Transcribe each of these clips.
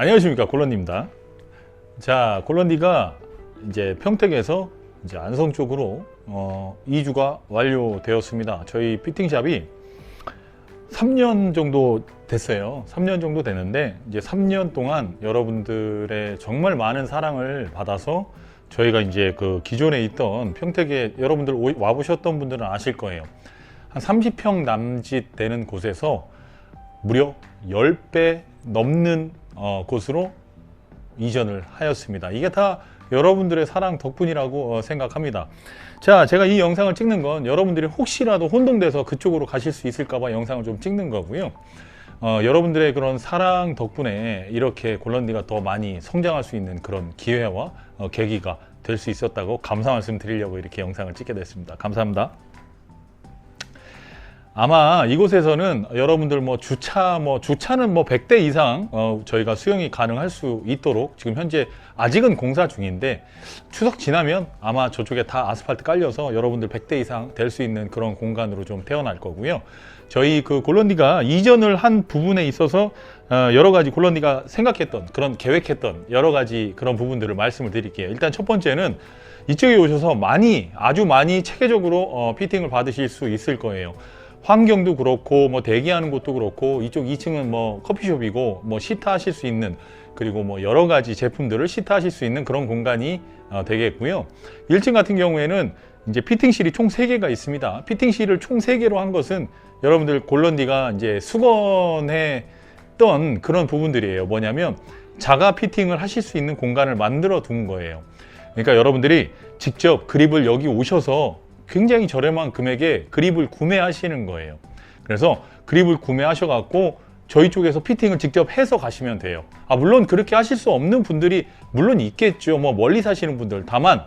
안녕하십니까 골런디입니다. 자 골런디가 이제 평택에서 이제 안성 쪽으로 어, 이주가 완료되었습니다. 저희 피팅샵이 3년 정도 됐어요. 3년 정도 되는데 이제 3년 동안 여러분들의 정말 많은 사랑을 받아서 저희가 이제 그 기존에 있던 평택에 여러분들 오- 와보셨던 분들은 아실 거예요. 한 30평 남짓 되는 곳에서 무려 10배 넘는 어, 곳으로 이전을 하였습니다. 이게 다 여러분들의 사랑 덕분이라고 어, 생각합니다. 자, 제가 이 영상을 찍는 건 여러분들이 혹시라도 혼동돼서 그쪽으로 가실 수 있을까 봐 영상을 좀 찍는 거고요. 어, 여러분들의 그런 사랑 덕분에 이렇게 골런디가 더 많이 성장할 수 있는 그런 기회와 어, 계기가 될 수 있었다고 감사 말씀 드리려고 이렇게 영상을 찍게 됐습니다. 감사합니다. 아마 이곳에서는 여러분들 뭐 주차 뭐 주차는 뭐 100대 이상 어, 저희가 수용이 가능할 수 있도록 지금 현재 아직은 공사 중인데 추석 지나면 아마 저쪽에 다 아스팔트 깔려서 여러분들 100대 이상 될 수 있는 그런 공간으로 좀 태어날 거고요. 저희 그 골런디가 이전을 한 부분에 있어서 어, 여러 가지 골런디가 생각했던 그런 계획했던 여러 가지 그런 부분들을 말씀을 드릴게요. 일단 첫 번째는 이쪽에 오셔서 많이 아주 많이 체계적으로 어, 피팅을 받으실 수 있을 거예요. 환경도 그렇고 뭐 대기하는 곳도 그렇고 이쪽 2층은 뭐 커피숍이고 뭐 시타하실 수 있는 그리고 뭐 여러 가지 제품들을 시타하실 수 있는 그런 공간이 어, 되겠고요. 1층 같은 경우에는 이제 피팅실이 총 3개가 있습니다. 피팅실을 총 3개로 한 것은 여러분들 골런디가 이제 수건했던 그런 부분들이에요. 뭐냐면 자가 피팅을 하실 수 있는 공간을 만들어 둔 거예요. 그러니까 여러분들이 직접 그립을 여기 오셔서 굉장히 저렴한 금액에 그립을 구매하시는 거예요. 그래서 그립을 구매하셔갖고 저희 쪽에서 피팅을 직접 해서 가시면 돼요. 아, 물론 그렇게 하실 수 없는 분들이 물론 있겠죠. 뭐 멀리 사시는 분들. 다만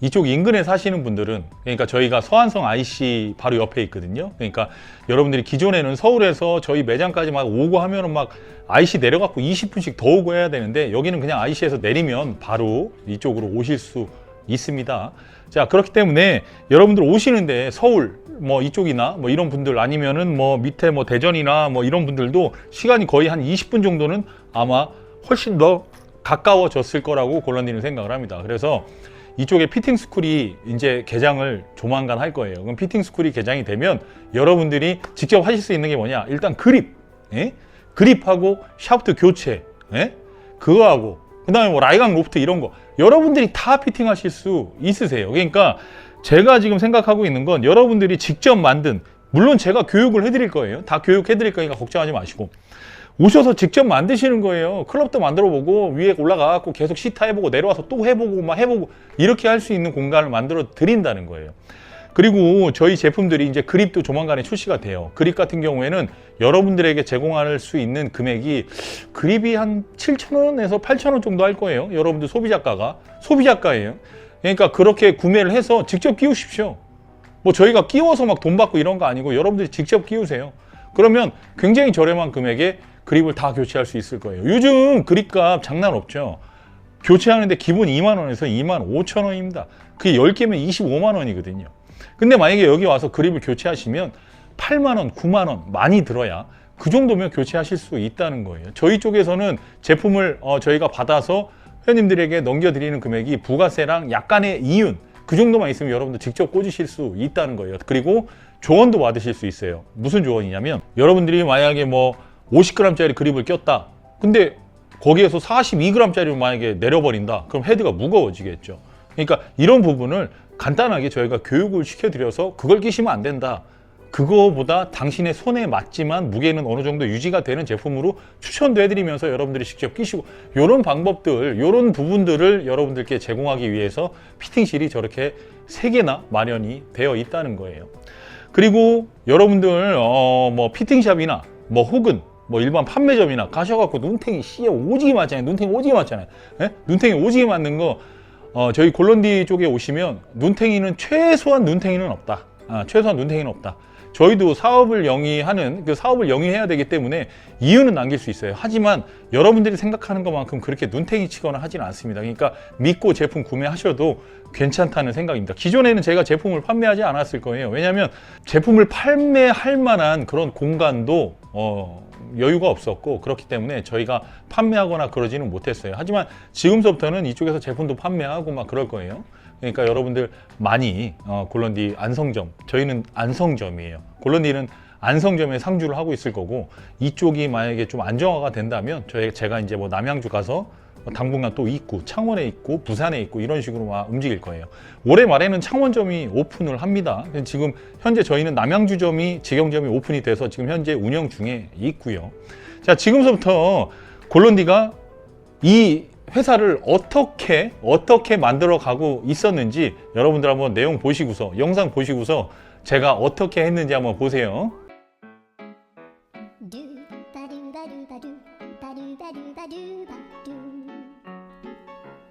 이쪽 인근에 사시는 분들은 그러니까 저희가 서안성 IC 바로 옆에 있거든요. 그러니까 여러분들이 기존에는 서울에서 저희 매장까지 막 오고 하면은 막 IC 내려갖고 20분씩 더 오고 해야 되는데 여기는 그냥 IC에서 내리면 바로 이쪽으로 오실 수 있습니다. 자 그렇기 때문에 여러분들 오시는데 서울 뭐 이쪽이나 뭐 이런 분들 아니면은 뭐 밑에 뭐 대전이나 뭐 이런 분들도 시간이 거의 한 20분 정도는 아마 훨씬 더 가까워졌을 거라고 골런디는 생각을 합니다. 그래서 이쪽에 피팅 스쿨이 이제 개장을 조만간 할 거예요. 그럼 피팅 스쿨이 개장이 되면 여러분들이 직접 하실 수 있는 게 뭐냐? 일단 그립, 예? 그립하고 샤프트 교체, 예? 그거하고 그 다음에 뭐 라이강 로프트 이런 거 여러분들이 다 피팅하실 수 있으세요. 그러니까 제가 지금 생각하고 있는 건 여러분들이 직접 만든 물론 제가 교육을 해드릴 거예요. 다 교육해드릴 거니까 걱정하지 마시고 오셔서 직접 만드시는 거예요. 클럽도 만들어 보고 위에 올라가갖고 계속 시타 해보고 내려와서 또 해보고 막 해보고 이렇게 할 수 있는 공간을 만들어 드린다는 거예요. 그리고 저희 제품들이 이제 그립도 조만간에 출시가 돼요. 그립 같은 경우에는 여러분들에게 제공할 수 있는 금액이 그립이 한 7,000원에서 8,000원 정도 할 거예요. 여러분들 소비자가가 소비자가예요. 그러니까 그렇게 구매를 해서 직접 끼우십시오. 뭐 저희가 끼워서 막 돈 받고 이런 거 아니고 여러분들이 직접 끼우세요. 그러면 굉장히 저렴한 금액에 그립을 다 교체할 수 있을 거예요. 요즘 그립값 장난 없죠. 교체하는데 기본 2만 원에서 2만 5천 원입니다. 그게 10개면 25만 원이거든요. 근데 만약에 여기 와서 그립을 교체하시면 8만 원, 9만 원 많이 들어야 그 정도면 교체하실 수 있다는 거예요. 저희 쪽에서는 제품을 어, 저희가 받아서 회원님들에게 넘겨드리는 금액이 부가세랑 약간의 이윤 그 정도만 있으면 여러분들 직접 꽂으실 수 있다는 거예요. 그리고 조언도 받으실 수 있어요. 무슨 조언이냐면 여러분들이 만약에 뭐 50g짜리 그립을 꼈다. 근데 거기에서 42g짜리를 만약에 내려버린다. 그럼 헤드가 무거워지겠죠. 그러니까 이런 부분을 간단하게 저희가 교육을 시켜드려서 그걸 끼시면 안 된다. 그거보다 당신의 손에 맞지만 무게는 어느 정도 유지가 되는 제품으로 추천도 해드리면서 여러분들이 직접 끼시고 이런 방법들, 이런 부분들을 여러분들께 제공하기 위해서 피팅실이 저렇게 세 개나 마련이 되어 있다는 거예요. 그리고 여러분들 어, 뭐 피팅샵이나 뭐 혹은 뭐 일반 판매점이나 가셔갖고 눈탱이 씨에 오지게 맞잖아요. 눈탱이 오지게 맞잖아요. 예? 눈탱이 오지게 맞는 거 어, 저희 골런디 쪽에 오시면 눈탱이는 최소한 눈탱이는 없다. 아, 최소한 눈탱이는 없다. 저희도 사업을 영위하는 그 사업을 영위해야 되기 때문에 이유는 남길 수 있어요. 하지만 여러분들이 생각하는 것만큼 그렇게 눈탱이 치거나 하지는 않습니다. 그러니까 믿고 제품 구매하셔도 괜찮다는 생각입니다. 기존에는 제가 제품을 판매하지 않았을 거예요. 왜냐하면 제품을 판매할 만한 그런 공간도 어, 여유가 없었고 그렇기 때문에 저희가 판매하거나 그러지는 못했어요. 하지만 지금서부터는 이쪽에서 제품도 판매하고 막 그럴 거예요. 그러니까 여러분들 많이 어, 골런디 안성점 저희는 안성점이에요. 골런디는 안성점에 상주를 하고 있을 거고 이쪽이 만약에 좀 안정화가 된다면 저희 제가 이제 뭐 남양주 가서 뭐 당분간 또 있고 창원에 있고 부산에 있고 이런 식으로 막 움직일 거예요. 올해 말에는 창원점이 오픈을 합니다. 지금 현재 저희는 남양주점이 직영점이 오픈이 돼서 지금 현재 운영 중에 있고요. 자 지금서부터 골론디가 이 회사를 어떻게 어떻게 만들어 가고 있었는지 여러분들 한번 내용 보시고서 영상 보시고서 제가 어떻게 했는지 한번 보세요. ba do ba doo,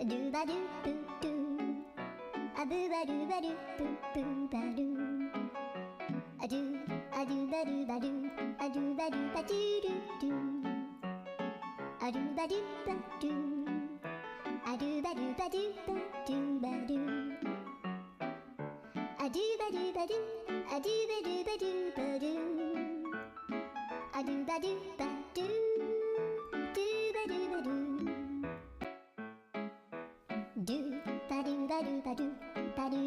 do ba do do do, a boo ba do ba do boo boo ba do, a do a do ba do ba do, a do ba do ba do do do, a do ba do ba do, a do ba do ba do ba do ba do, a do ba do ba do, a do ba do ba do ba do, a do ba do.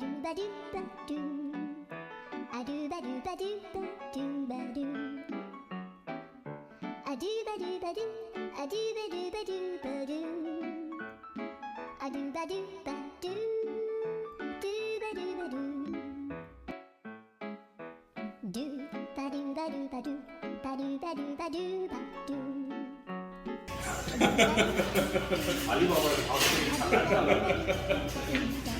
아름바름바두 아르바르바두바두바두 아르바르바두 아르바르바두바두 아르바르바두 두바르바두 두바르바르바두 바르바르바두바두 알리바바를 봐도 되게 잘난다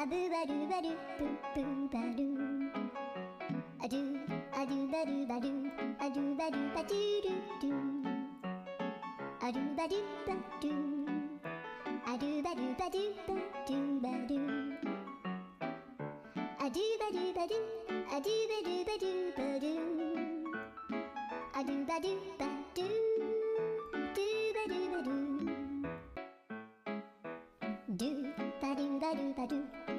a do ba do ba do boo boo ba do a do a do ba do ba do a do ba do ba do do do a do ba do ba do a do ba do ba do ba do ba do a do ba do ba do a do ba do ba do ba do a do ba do ba do do ba do ba do do ba do ba do ba do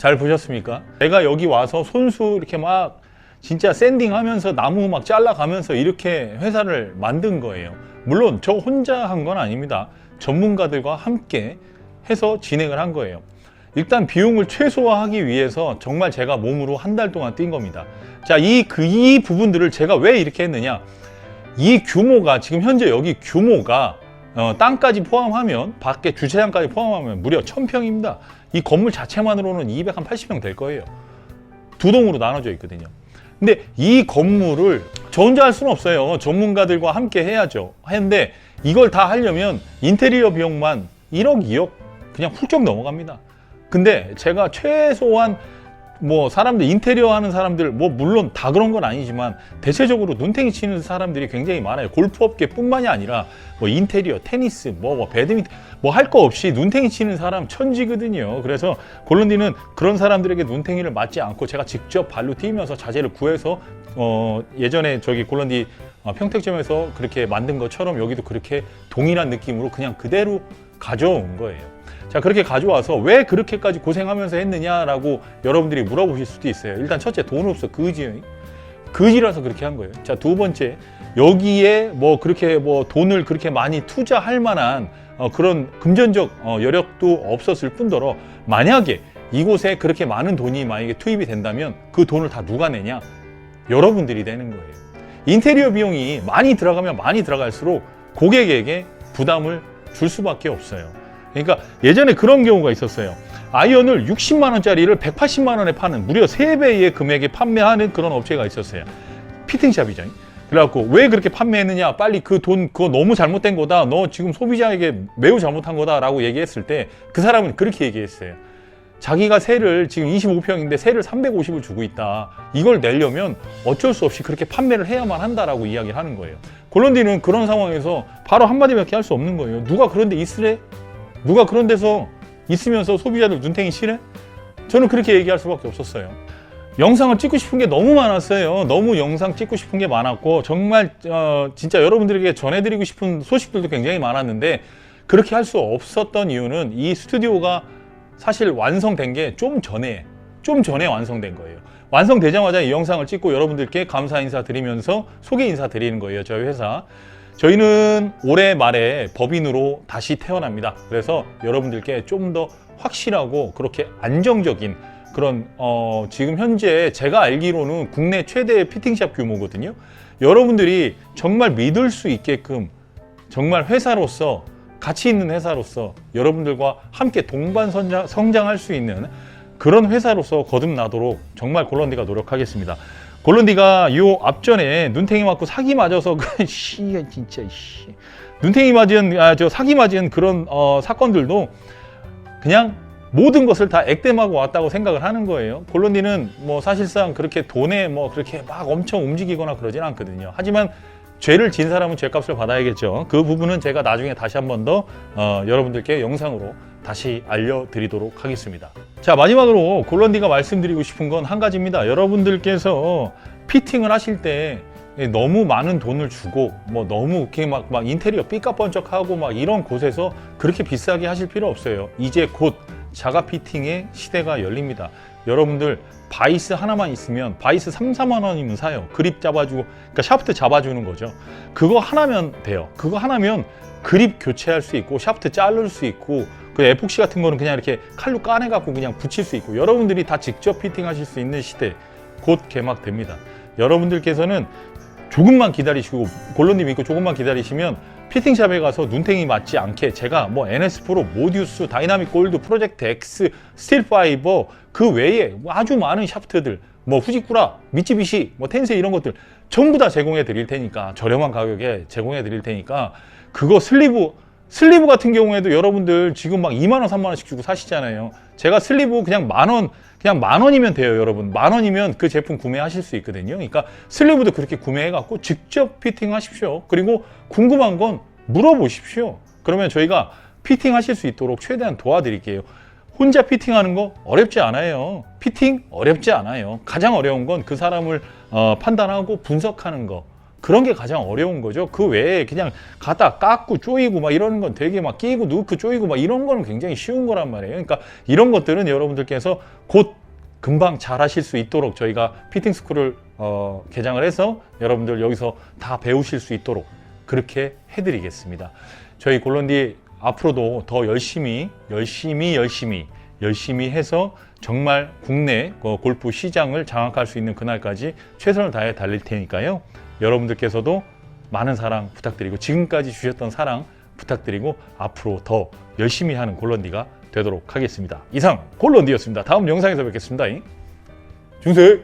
잘 보셨습니까? 내가 여기 와서 손수 이렇게 막 진짜 샌딩 하면서 나무 막 잘라가면서 이렇게 회사를 만든 거예요. 물론 저 혼자 한 건 아닙니다. 전문가들과 함께 해서 진행을 한 거예요. 일단 비용을 최소화하기 위해서 정말 제가 몸으로 한 달 동안 뛴 겁니다. 자, 이, 그, 이 부분들을 제가 왜 이렇게 했느냐. 이 규모가, 지금 현재 여기 규모가, 어, 땅까지 포함하면, 밖에 주차장까지 포함하면 무려 1000평입니다. 이 건물 자체만으로는 280평 될 거예요. 두 동으로 나눠져 있거든요. 근데 이 건물을 저 혼자 할 수는 없어요. 전문가들과 함께 해야죠. 했는데 이걸 다 하려면 인테리어 비용만 1억, 2억 그냥 훌쩍 넘어갑니다. 근데 제가 최소한 뭐 사람들 인테리어 하는 사람들 뭐 물론 다 그런 건 아니지만 대체적으로 눈탱이 치는 사람들이 굉장히 많아요. 골프 업계뿐만이 아니라 뭐 인테리어, 테니스, 뭐, 뭐 배드민턴 뭐 할 거 없이 눈탱이 치는 사람 천지거든요. 그래서 골런디는 그런 사람들에게 눈탱이를 맞지 않고 제가 직접 발로 뛰면서 자재를 구해서 어 예전에 저기 골런디 어, 평택점에서 그렇게 만든 것처럼 여기도 그렇게 동일한 느낌으로 그냥 그대로 가져온 거예요. 자 그렇게 가져와서 왜 그렇게까지 고생하면서 했느냐라고 여러분들이 물어보실 수도 있어요. 일단 첫째 돈 없어 그지요. 그지라서 그렇게 한 거예요. 자 두 번째 여기에 뭐 그렇게 뭐 돈을 그렇게 많이 투자할 만한 어, 그런 금전적 어, 여력도 없었을 뿐더러 만약에 이곳에 그렇게 많은 돈이 만약에 투입이 된다면 그 돈을 다 누가 내냐? 여러분들이 내는 거예요. 인테리어 비용이 많이 들어가면 많이 들어갈수록 고객에게 부담을 줄 수밖에 없어요. 그러니까 예전에 그런 경우가 있었어요. 아이언을 60만 원짜리를 180만 원에 파는 무려 3배의 금액에 판매하는 그런 업체가 있었어요. 피팅샵이죠. 그래갖고 왜 그렇게 판매했느냐? 빨리 그 돈 그거 너무 잘못된 거다. 너 지금 소비자에게 매우 잘못한 거다 라고 얘기했을 때 그 사람은 그렇게 얘기했어요. 자기가 세를 지금 25평인데 세를 350을 주고 있다. 이걸 내려면 어쩔 수 없이 그렇게 판매를 해야만 한다라고 이야기를 하는 거예요. 골런디는 그런 상황에서 바로 한마디밖에 할 수 없는 거예요. 누가 그런 데 있으래? 누가 그런 데서 있으면서 소비자들 눈탱이 치래? 저는 그렇게 얘기할 수밖에 없었어요. 영상을 찍고 싶은 게 너무 많았어요. 너무 영상 찍고 싶은 게 많았고 정말 어, 진짜 여러분들에게 전해드리고 싶은 소식들도 굉장히 많았는데 그렇게 할 수 없었던 이유는 이 스튜디오가 사실 완성된 게 좀 전에 좀 전에 완성된 거예요. 완성되자마자 이 영상을 찍고 여러분들께 감사 인사 드리면서 소개 인사 드리는 거예요. 저희 회사. 저희는 올해 말에 법인으로 다시 태어납니다. 그래서 여러분들께 좀 더 확실하고 그렇게 안정적인 그런 어 지금 현재 제가 알기로는 국내 최대 피팅샵 규모거든요. 여러분들이 정말 믿을 수 있게끔 정말 회사로서 가치 있는 회사로서 여러분들과 함께 동반 성장, 성장할 수 있는 그런 회사로서 거듭나도록 정말 골런디가 노력하겠습니다. 골런디가 요 앞전에 눈탱이 맞고 사기 맞아서 그 씨, 진짜 씨. 눈탱이 맞은 아, 저 사기 맞은 그런 어, 사건들도 그냥 모든 것을 다 액땜하고 왔다고 생각을 하는 거예요. 골론디는 뭐 사실상 그렇게 돈에 뭐 그렇게 막 엄청 움직이거나 그러진 않거든요. 하지만 죄를 진 사람은 죄값을 받아야겠죠. 그 부분은 제가 나중에 다시 한 번 더 어, 여러분들께 영상으로 다시 알려드리도록 하겠습니다. 자 마지막으로 골런디가 말씀드리고 싶은 건 한 가지입니다. 여러분들께서 피팅을 하실 때 너무 많은 돈을 주고 뭐 너무 이렇게 막, 막 인테리어 삐까번쩍하고 막 이런 곳에서 그렇게 비싸게 하실 필요 없어요. 이제 곧 자가 피팅의 시대가 열립니다. 여러분들 바이스 하나만 있으면 바이스 3, 4만 원이면 사요. 그립 잡아주고 그러니까 샤프트 잡아주는 거죠. 그거 하나면 돼요. 그거 하나면 그립 교체할 수 있고 샤프트 자를 수 있고 그 에폭시 같은 거는 그냥 이렇게 칼로 까내 갖고 그냥 붙일 수 있고 여러분들이 다 직접 피팅하실 수 있는 시대 곧 개막됩니다. 여러분들께서는 조금만 기다리시고 골로님 믿고 조금만 기다리시면 피팅샵에 가서 눈탱이 맞지 않게 제가 뭐 NS 프로, 모디우스, 다이나믹 골드, 프로젝트 X, 스틸 파이버 그 외에 아주 많은 샤프트들 뭐 후지쿠라, 미치비시, 뭐 텐세 이런 것들 전부 다 제공해 드릴 테니까 저렴한 가격에 제공해 드릴 테니까 그거 슬리브 슬리브 같은 경우에도 여러분들 지금 막 2만 원, 3만 원씩 주고 사시잖아요. 제가 슬리브 그냥 만 원, 그냥 만 원이면 돼요, 여러분. 만 원이면 그 제품 구매하실 수 있거든요. 그러니까 슬리브도 그렇게 구매해 갖고 직접 피팅하십시오. 그리고 궁금한 건 물어보십시오. 그러면 저희가 피팅하실 수 있도록 최대한 도와드릴게요. 혼자 피팅하는 거 어렵지 않아요. 피팅 어렵지 않아요. 가장 어려운 건 그 사람을 어, 판단하고 분석하는 거. 그런 게 가장 어려운 거죠. 그 외에 그냥 가다 깎고 쪼이고 막 이러는 건 되게 막 끼고 누고 쪼이고 막 이런 거는 굉장히 쉬운 거란 말이에요. 그러니까 이런 것들은 여러분들께서 곧 금방 잘 하실 수 있도록 저희가 피팅 스쿨을 어, 개장을 해서 여러분들 여기서 다 배우실 수 있도록 그렇게 해드리겠습니다. 저희 골런디 앞으로도 더 열심히 열심히 열심히 열심히 해서 정말 국내 어, 골프 시장을 장악할 수 있는 그날까지 최선을 다해 달릴 테니까요. 여러분들께서도 많은 사랑 부탁드리고 지금까지 주셨던 사랑 부탁드리고 앞으로 더 열심히 하는 골런디가 되도록 하겠습니다. 이상 골런디였습니다. 다음 영상에서 뵙겠습니다. 중세